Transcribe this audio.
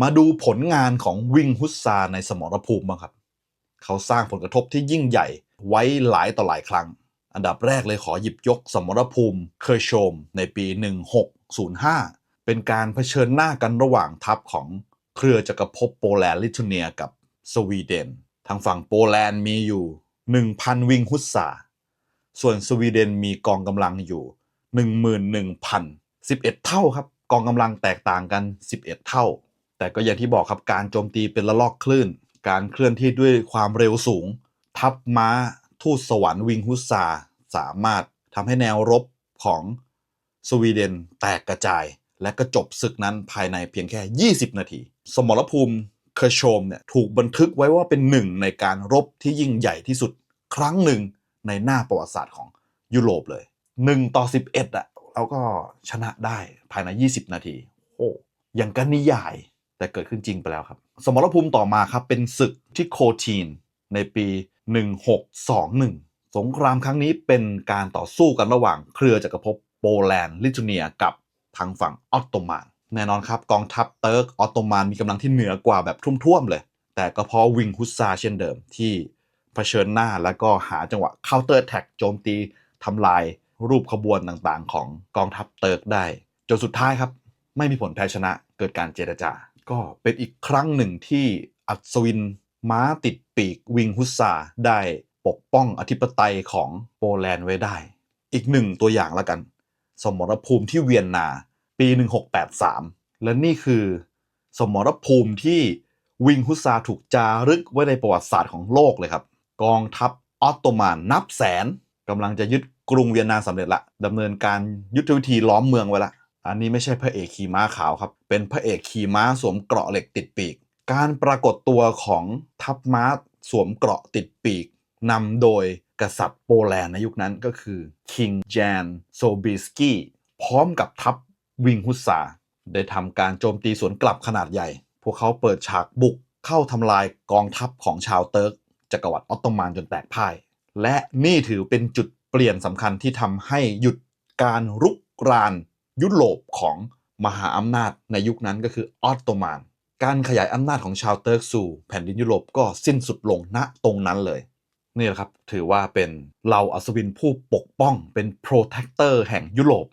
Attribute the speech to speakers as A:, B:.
A: มาดูผลงานของวิงฮุสซาในสมรภูมิบ้างครับ เขาสร้างผลกระทบที่ยิ่งใหญ่ไว้หลายต่อหลายครั้ง อันดับแรกเลยขอหยิบยกสมรภูมิเคอร์โชมในปี 1605 เป็นการเผชิญหน้ากันระหว่างทัพของเครือจักรภพโปแลนด์ลิทัวเนียกับสวีเดน ทางฝั่งโปแลนด์มีอยู่ 1,000 วิงฮุสซา ส่วนสวีเดนมีกองกำลังอยู่ 11,000 11 เท่าครับ กองกำลังแตกต่างกัน 11 เท่า แต่ก็อย่างที่บอกครับการโจมตีเป็นระลอกคลื่น การเคลื่อนที่ด้วยความเร็วสูง ทัพม้าทูตสวรรค์วิงฮุสซาสามารถทำให้แนวรบของสวีเดนแตกกระจาย และก็จบศึกนั้นภายในเพียงแค่ 20 นาที สมรภูมิเคอร์โชมเนี่ยถูกบันทึกไว้ว่าเป็นหนึ่งในการรบที่ยิ่งใหญ่ที่สุดครั้งหนึ่งในหน้าประวัติศาสตร์ของยุโรปเลย 1 ต่อ 11อะเราก็ชนะได้ภายใน 20 นาที โอ้ยังกันนิยาย แต่เกิดขึ้นจริงไปแล้วครับ สมรภูมิต่อมาครับเป็นศึกที่โคทีนในปี 1621 สงครามครั้งนี้เป็นการต่อสู้กันระหว่างเครือจักรภพโปแลนด์ลิทัวเนียกับทางฝั่งออตโตมันแน่นอนครับกองทัพเติร์กออตโตมันมีกำลังที่เหนือกว่าแบบทุ่วมๆเลย แต่ก็เพราะวิงฮุสซาเช่นเดิมที่เผชิญหน้าแล้วก็หาจังหวะ counter attack โจมตีทำลายรูปขบวนต่างๆ ของกองทัพเติร์กได้จนสุดท้ายครับ ไม่มีผลแพ้ชนะเกิดการเจรจา ก็เป็นอีกครั้งหนึ่งที่อัศวินม้าติดปีกวิงฮุสซาได้ปกป้องอธิปไตยของโปแลนด์ไว้ได้ อีกหนึ่งตัวอย่างละกัน สมรภูมิที่เวียนนาปี 1683 และนี่คือ สมรภูมิที่วิงฮุสซาถูกจารึกไว้ในประวัติศาสตร์ของโลกเลยครับ กองทัพออตโตมันนับแสนกำลังจะยึดกรุงเวียนนาสำเร็จละดำเนินการยุทธวิธีล้อมเมืองไว้ละ อันนี้ไม่ใช่พระเอกขี่ม้าขาวครับ เป็นพระเอกขี่ม้าสวมเกราะเหล็กติดปีก การปรากฏตัวของทัพม้าสวมเกราะติดปีกนำโดยกษัตริย์โปแลนด์ในยุคนั้นก็คือคิงแจนโซบิสกี้พร้อมกับทัพวิงฮุสซาได้ทำการโจมตีสวนกลับขนาดใหญ่ พวกเขาเปิดฉากบุกเข้าทำลายกองทัพของชาวเติร์กจักรวรรดิออตโตมันจนแตกพ่าย และนี่ถือเป็นจุดเปลี่ยนสำคัญที่ทำให้หยุดการรุกราน ยุโรปของมหาอำนาจในยุคนั้นก็คือออตโตมัน การขยายอำนาจของชาวเติร์กสู่แผ่นดินยุโรปก็สิ้นสุดลงณตรงนั้นเลย นี่แหละครับ ถือว่าเป็นเหล่าอัศวินผู้ปกป้องเป็นโปรเทคเตอร์แห่งยุโรป